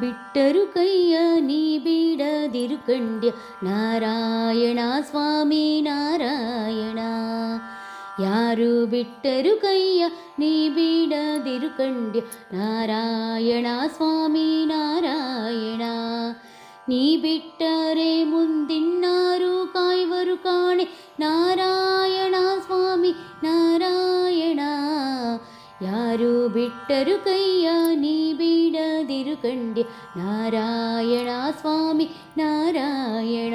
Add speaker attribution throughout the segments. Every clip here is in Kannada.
Speaker 1: ಬಿಟ್ಟರು ಕೈಯ ನೀ ಬಿಡದಿರು ಕಂಡ್ಯ ನಾರಾಯಣ ಸ್ವಾಮಿ ನಾರಾಯಣ ಯಾರು ಬಿಟ್ಟರು ಕೈಯ ನೀ ಬಿಡದಿರು ಕಂಡ್ಯ ನಾರಾಯಣ ಸ್ವಾಮಿ ನಾರಾಯಣ ನೀ ಬಿಟ್ಟರೆ ಮುಂದಿನ್ನಾರು ಕಾಯುವರು ಕಾಣೆ ನಾರಾಯಣ ಸ್ವಾಮಿ ನಾರಾಯಣ ಯಾರು ಬಿಟ್ಟರು ಕೈಯ ನೀ ಬಿಡದಿರು ಕಂಡೆ. ನಾರಾಯಣ ಸ್ವಾಮಿ, ನಾರಾಯಣ.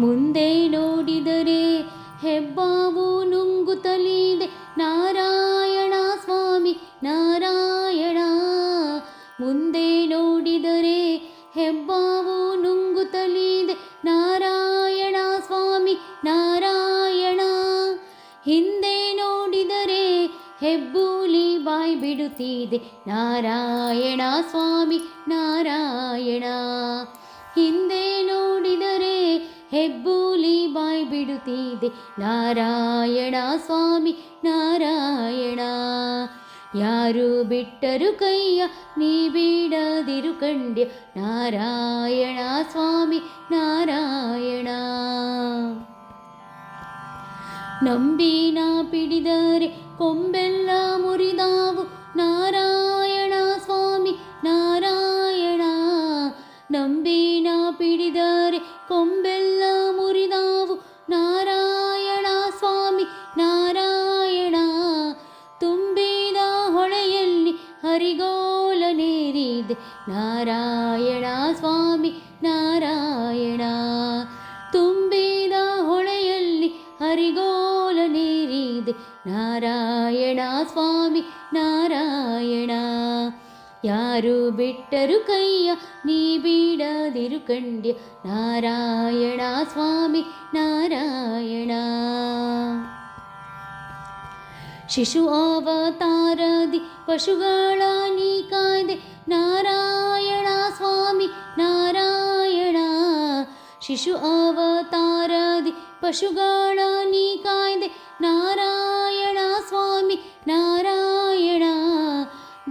Speaker 1: ಮುಂದೆ ನೋಡಿದರೆ ಹೆಬ್ಬಾವು ನುಂಗುತ್ತಲಿದೆ. ನಾರಾಯಣ ಸ್ವಾಮಿ, ನಾರಾಯಣ. ಮುಂದೆ ನೋಡಿದರೆ ಹೆಬ್ಬಾವು ನುಂಗುತ್ತಲಿದೆ. ನಾರಾಯಣ ಸ್ವಾಮಿ, ನಾರಾಯಣ. ಹಿಂದೆ ನೋಡಿದರೆ ಹೆಬ್ಬೂಲಿ ಬಾಯಿ ಬಿಡುತ್ತಿದೆ. ನಾರಾಯಣ ಸ್ವಾಮಿ, ನಾರಾಯಣ. ಹಿಂದೆ ನೋಡಿದರೆ ಹೆಬ್ಬೂಲಿ ಬಾಯಿ ಬಿಡುತ್ತಿದೆ. ನಾರಾಯಣ ಸ್ವಾಮಿ, ನಾರಾಯಣ. ಯಾರು ಬಿಟ್ಟರು ಕೈಯ ನೀ ಬಿಡದಿರು ಕಂಡ್ಯ. ನಾರಾಯಣ ಸ್ವಾಮಿ, ನಾರಾಯಣ. ನಂಬಿನ ಪಿಡಿದರೆ ಕೊಂಬೆಲ್ಲ ಮುರಿದಾವು ನಾರಾಯಣ ಸ್ವಾಮಿ, ನಾರಾಯಣ. ನಂಬಿನ ಪಿಡಿದರೆ ಕೊಂಬೆಲ್ಲ ಮುರಿದಾವು. ನಾರಾಯಣ ಸ್ವಾಮಿ, ನಾರಾಯಣ. ತುಂಬಿದ ಹೊಳೆಯಲ್ಲಿ ಹರಿಗೋಲ ನೀರಿದೆ. ನಾರಾಯಣ ಸ್ವಾಮಿ, ನಾರಾಯಣ. ತುಂಬಿದ ಹೊಳೆಯಲ್ಲಿ ಹರಿಗೋಲ ನೀರಿದೆ ನಾರಾಯಣ ಸ್ವಾಮಿ, ನಾರಾಯಣ. ಯಾರು ಬಿಟ್ಟರು ಕೈಯ, ನೀ ಬಿಡದಿರು ಕಂಡ್ಯ ನಾರಾಯಣ ಸ್ವಾಮಿ, ನಾರಾಯಣ. ಶಿಶು ಅವತಾರದಿ, ಪಶುಗಳ ನೀ ಕಾಯ್ದೆ. ನಾರಾಯಣ ಸ್ವಾಮಿ, ನಾರಾಯಣ. ಶಿಶು ಅವತಾರದಿ, ಪಶುಗಳ ನೀ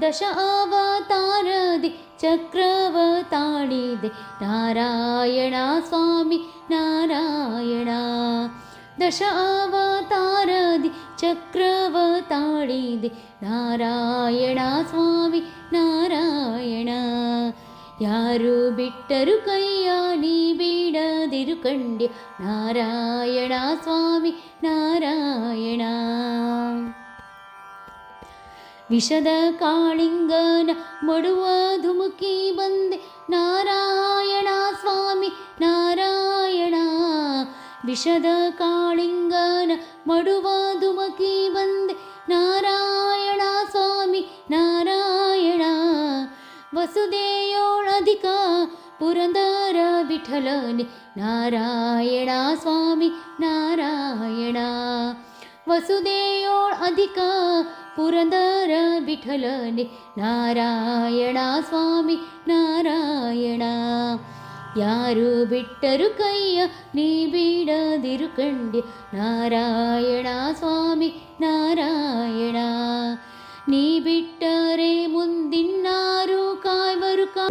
Speaker 1: ದಶ ಅವತಾರದಿ ಚಕ್ರವ ತಾಳಿದೆ ನಾರಾಯಣ ಸ್ವಾಮಿ ನಾರಾಯಣ ದಶ ಅವತಾರದಿ ಚಕ್ರವ ತಾಳಿದೆ ನಾರಾಯಣ ಸ್ವಾಮಿ ನಾರಾಯಣ ಯಾರು ಬಿಟ್ಟರು ಕೈಯ ನೀ ಬಿಡದಿರು ಕಂಡ್ಯ ನಾರಾಯಣ ಸ್ವಾಮಿ ನಾರಾಯಣ ವಿಷದ ಕಾಳಿಂಗನ ಮಡುವ ಧುಮುಕಿ ಬಂದೆ. ನಾರಾಯಣ ಸ್ವಾಮಿ, ನಾರಾಯಣ. ವಿಷದ ಕಾಳಿಂಗನ ಮಡುವ ಧುಮುಕಿ ಬಂದೆ. ನಾರಾಯಣ ಸ್ವಾಮಿ, ನಾರಾಯಣ. ವಸುದೇಯೋಳಧಿಕ ಪುರಂದರ ವಿಠಲನೆ. ನಾರಾಯಣ ಸ್ವಾಮಿ, ನಾರಾಯಣ. ವಸುದೆಯೋಳ್ ಅಧಿಕ ಪುರಂದರ ವಿಠಲನೆ ನಾರಾಯಣ ಸ್ವಾಮಿ ನಾರಾಯಣ ಯಾರು ಬಿಟ್ಟರು ಕೈಯ ನೀ ಬಿಡದಿರು ಕಂಡ್ಯ ನಾರಾಯಣ ಸ್ವಾಮಿ ನಾರಾಯಣ ನೀ ಬಿಟ್ಟರೆ ಮುಂದಿನ್ನಾರು ಕಾಯ್ವರು ಕಾ